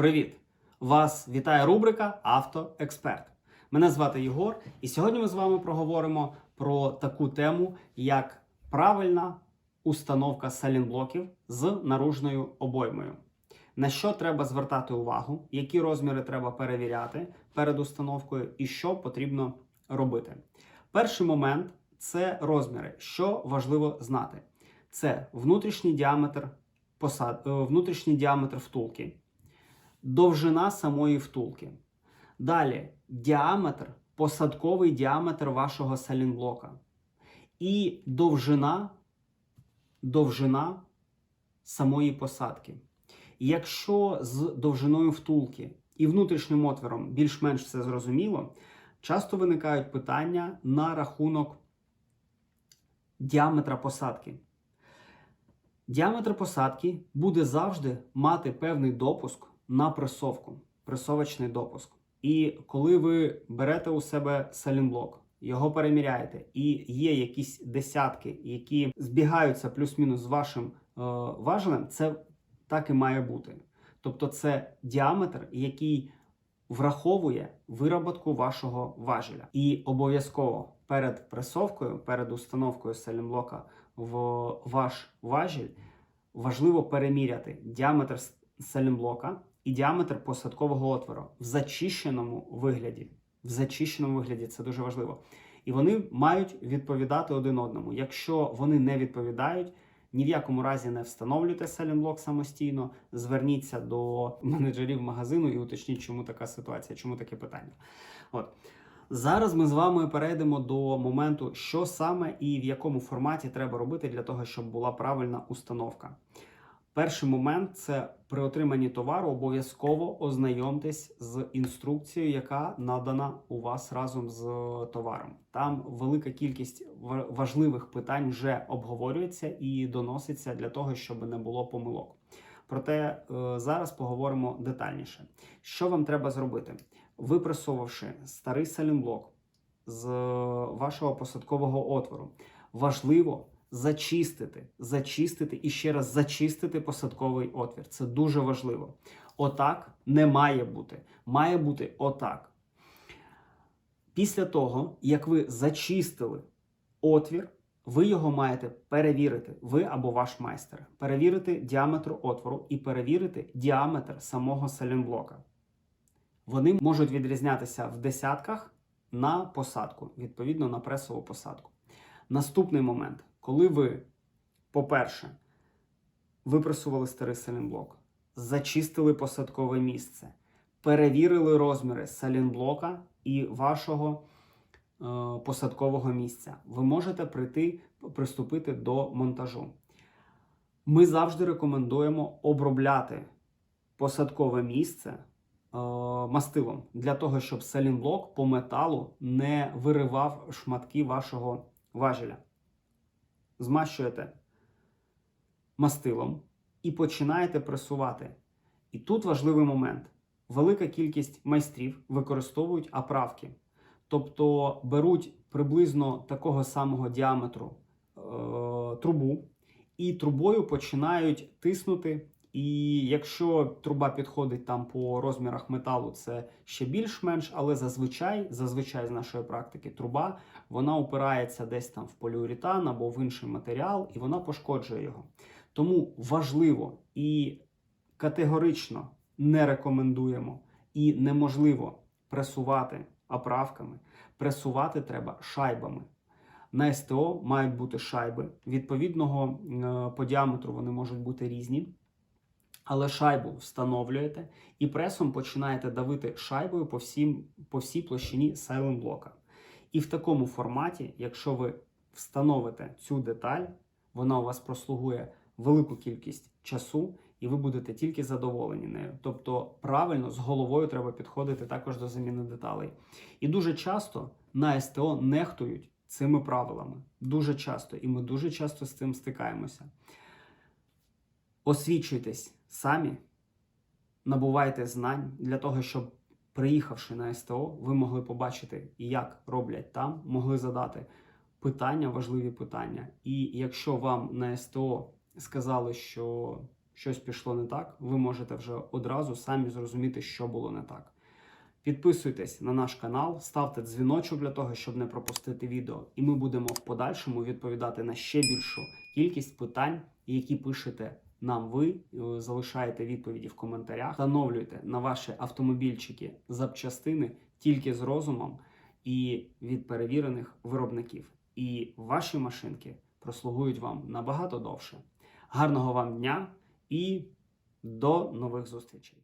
Привіт! Вас вітає рубрика Автоексперт. Мене звати Єгор, і сьогодні ми з вами проговоримо про таку тему, як правильна установка салінблоків з наружною обоймою. На що треба звертати увагу, які розміри треба перевіряти перед установкою і що потрібно робити. Перший момент це розміри. Що важливо знати? Це внутрішній діаметр посад... внутрішній діаметр втулки, довжина самої втулки. Далі діаметр, посадковий діаметр вашого салінблока. І довжина, довжина самої посадки. Якщо з довжиною втулки і внутрішнім отвором більш-менш все зрозуміло, часто виникають питання на рахунок діаметра посадки. Діаметр посадки буде завжди мати певний допуск на пресовку, пресовочний допуск. І коли ви берете у себе салінблок, його переміряєте, і є якісь десятки, які збігаються плюс-мінус з вашим е, важелем, це так і має бути. Тобто, це діаметр, який враховує вироботку вашого важеля. І обов'язково перед пресовкою, перед установкою салінблока в ваш важіль важливо переміряти діаметр салінблока і діаметр посадкового отвору в зачищеному вигляді. В зачищеному вигляді це дуже важливо. І вони мають відповідати один одному. Якщо вони не відповідають, ні в якому разі не встановлюйте салінблок самостійно, зверніться до менеджерів магазину і уточніть, чому така ситуація, чому таке питання. От. Зараз ми з вами перейдемо до моменту, що саме і в якому форматі треба робити для того, щоб була правильна установка. Перший момент це при отриманні товару обов'язково ознайомтесь з інструкцією, яка надана у вас разом з товаром. Там велика кількість важливих питань вже обговорюється і доноситься для того, щоб не було помилок. Проте е, зараз поговоримо детальніше. Що вам треба зробити? Випресовувавши старий салінблок з вашого посадкового отвору, важливо зачистити, зачистити і ще раз зачистити посадковий отвір. Це дуже важливо. Отак не має бути. Має бути отак. Після того, як ви зачистили отвір, ви його маєте перевірити, ви або ваш майстер. Перевірити діаметр отвору і перевірити діаметр самого салінблока. Вони можуть відрізнятися в десятках на посадку, відповідно на пресову посадку. Наступний момент, коли ви, по-перше, випресували старий салінблок, зачистили посадкове місце, перевірили розміри салінблока і вашого е, посадкового місця, ви можете прийти, приступити до монтажу. Ми завжди рекомендуємо обробляти посадкове місце е, мастилом для того, щоб салінблок по металу не виривав шматки вашого важеля. Змащуєте мастилом і починаєте пресувати. І тут важливий момент: велика кількість майстрів використовують аправки, тобто беруть приблизно такого самого діаметру е, трубу і трубою починають тиснути. І якщо труба підходить там по розмірах металу, це ще більш-менш, але зазвичай, зазвичай з нашої практики, труба вона опирається десь там в поліуретан або в інший матеріал, і вона пошкоджує його. Тому важливо і категорично не рекомендуємо і неможливо пресувати оправками. Пресувати треба шайбами. На СТО мають бути шайби. Відповідного е, по діаметру вони можуть бути різні. Але шайбу встановлюєте і пресом починаєте давити шайбою по, всім, по всій площині сайлент-блока. І в такому форматі, якщо ви встановите цю деталь, вона у вас прослугує велику кількість часу, і ви будете тільки задоволені нею. Тобто, правильно з головою треба підходити також до заміни деталей. І дуже часто на СТО нехтують цими правилами. Дуже часто, і ми дуже часто з цим стикаємося. Освічуйтесь самі, набувайте знань для того, щоб приїхавши на СТО, ви могли побачити, як роблять там, могли задати питання, важливі питання. І якщо вам на СТО сказали, що щось пішло не так, ви можете вже одразу самі зрозуміти, що було не так. Підписуйтесь на наш канал, ставте дзвіночок для того, щоб не пропустити відео, і ми будемо в подальшому відповідати на ще більшу кількість питань, які пишете нам ви, е, залишаєте відповіді в коментарях, встановлюйте на ваші автомобільчики запчастини тільки з розумом і від перевірених виробників. І ваші машинки прослугують вам набагато довше. Гарного вам дня і до нових зустрічей!